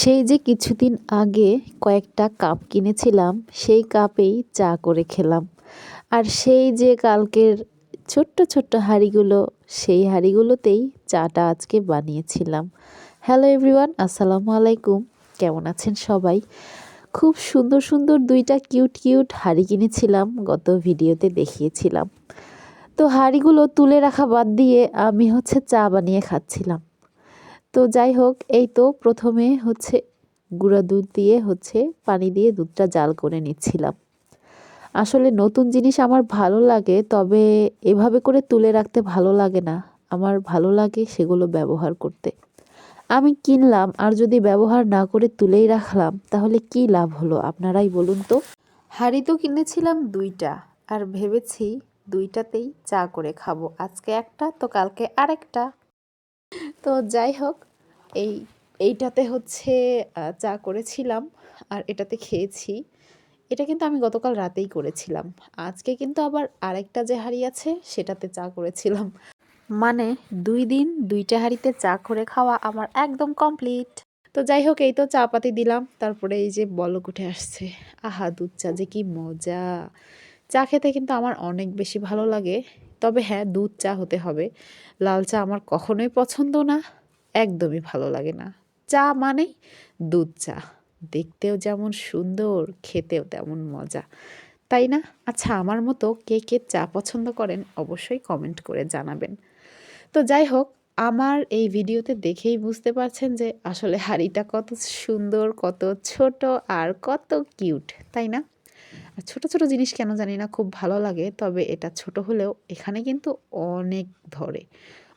সেই যে কিছুদিন আগে কয়েকটা কাপ কিনেছিলাম, সেই কাপেই চা করে খেলাম। আর সেই যে কালকের ছোট্ট ছোট্ট হাঁড়িগুলো, সেই হাঁড়িগুলোতেই চাটা আজকে বানিয়েছিলাম। হ্যালো এভরিওয়ান আসসালামু আলাইকুম। কেমন আছেন সবাই? খুব সুন্দর সুন্দর দুইটা কিউট কিউট হাঁড়ি কিনেছিলাম, গত ভিডিওতে দেখিয়েছিলাম। তো হাঁড়িগুলো তুলে রাখা বাদ দিয়ে আমি হচ্ছে চা বানিয়ে খাচ্ছিলাম। তো যাই হোক, এই তো প্রথমে হচ্ছে গুঁড়া দুধ দিয়ে হচ্ছে পানি দিয়ে দুধটা জাল করে নিচ্ছিলাম। আসলে নতুন জিনিস আমার ভালো লাগে, তবে এভাবে করে তুলে রাখতে ভালো লাগে না। আমার ভালো লাগে সেগুলো ব্যবহার করতে। আমি কিনলাম, আর যদি ব্যবহার না করে তুলেই রাখলাম, তাহলে কি লাভ হলো? আপনারাই বলুন তো। হাঁড়ি তো কিনেছিলাম দুইটা, আর ভেবেছি দুইটাতেই চা করে খাব। আজকে একটা, তো কালকে আরেকটা। তো যাই হোক, এই, এইটাতে হচ্ছে চা করেছিলাম আর এটাতে খেয়েছি। এটা কিন্তু আমি গতকাল রাতেই করেছিলাম। আজকে কিন্তু আবার আরেকটা যে হাঁড়ি আছে, সেটাতে চা করেছিলাম। মানে দুই দিন দুইটা হাঁড়িতে চা করে খাওয়া আমার একদম কমপ্লিট। তো যাই হোক, এই তো চা পাতি দিলাম। তারপরে এই যে বলক উঠে আসছে। আহা, দুধ চা যে কি মজা। চা খেতে কিন্তু আমার অনেক বেশি ভালো লাগে। তবে হ্যাঁ দুধ চা হতে হবে। লাল চা আমার কখনোই পছন্দ না, একদমই ভালো লাগে না। চা মানেই দুধ চা। দেখতেও যেমন সুন্দর, খেতেও তেমন মজা। তাই না? আচ্ছা আমার মতো কে কে চা পছন্দ করেন অবশ্যই কমেন্ট করে জানাবেন। তো যাই হোক, আমার এই ভিডিওতে দেখেই বুঝতে পারছেন যে আসলে হাড়িটা কত সুন্দর, কত ছোট আর কত কিউট, তাই না? ছোটো ছোটো জিনিস কেন জানি না খুব ভালো লাগে, তবে এটা ছোট হলেও এখানে কিন্তু অনেক ধরে।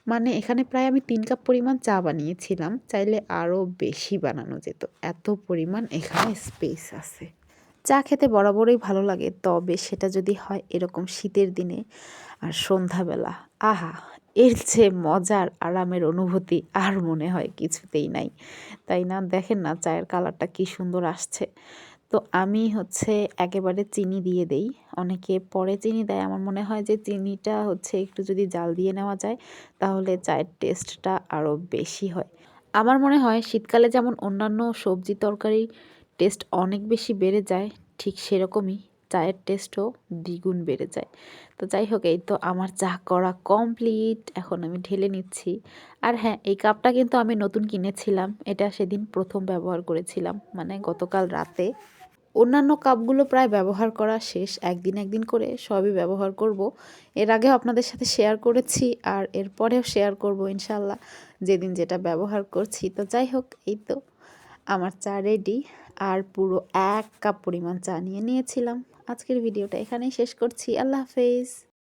মানে এখানে প্রায় আমি তিন কাপ পরিমাণ চা বানিয়েছিলাম, চাইলে আরও বেশি বানানো যেত। এত পরিমাণ এখানে স্পেস আছে। চা খেতে বরাবরই ভালো লাগে, তবে সেটা যদি হয় এরকম শীতের দিনে আর সন্ধ্যাবেলা। আহা, এর যে মজার আরামের অনুভূতি আর মনে হয় কিছুতেই নাই। তাই না? দেখেন না, চায়ের কালারটা কি সুন্দর আসছে। তো আমি হচ্ছে একেবারে চিনি দিয়ে দেই। অনেকে পরে চিনি দেয়। আমার মনে হয় যে চিনিটা হচ্ছে একটু যদি জাল দিয়ে নেওয়া যায়, তাহলে চায়ের টেস্টটা আরও বেশি হয়। আমার মনে হয় শীতকালে যেমন অন্যান্য সবজি তরকারি টেস্ট অনেক বেশি বেড়ে যায়, ঠিক সেরকমই চায়ের টেস্টও দ্বিগুণ বেড়ে যায়। তো যাই হোক, এই তো আমার চা করা কমপ্লিট এখন আমি ঢেলে নিচ্ছি। আর হ্যাঁ এই কাপটা কিন্তু আমি নতুন কিনেছিলাম। এটা সেদিন প্রথম ব্যবহার করেছিলাম মানে গতকাল রাতে। অন্যান্য কাপগুলো প্রায় ব্যবহার করা শেষ। একদিন একদিন করে সবই ব্যবহার করব। এর আগে আপনাদের সাথে শেয়ার করেছি আর এরপরেও শেয়ার করব ইনশাল্লাহ যেদিন যেটা ব্যবহার করছি। তো যাই হোক, এই তো আমার চা রেডি আর পুরো এক কাপ পরিমাণ চা নিয়ে নিয়েছিলাম। আজকের ভিডিওটা এখানেই শেষ করছি। আল্লাহ হাফেজ।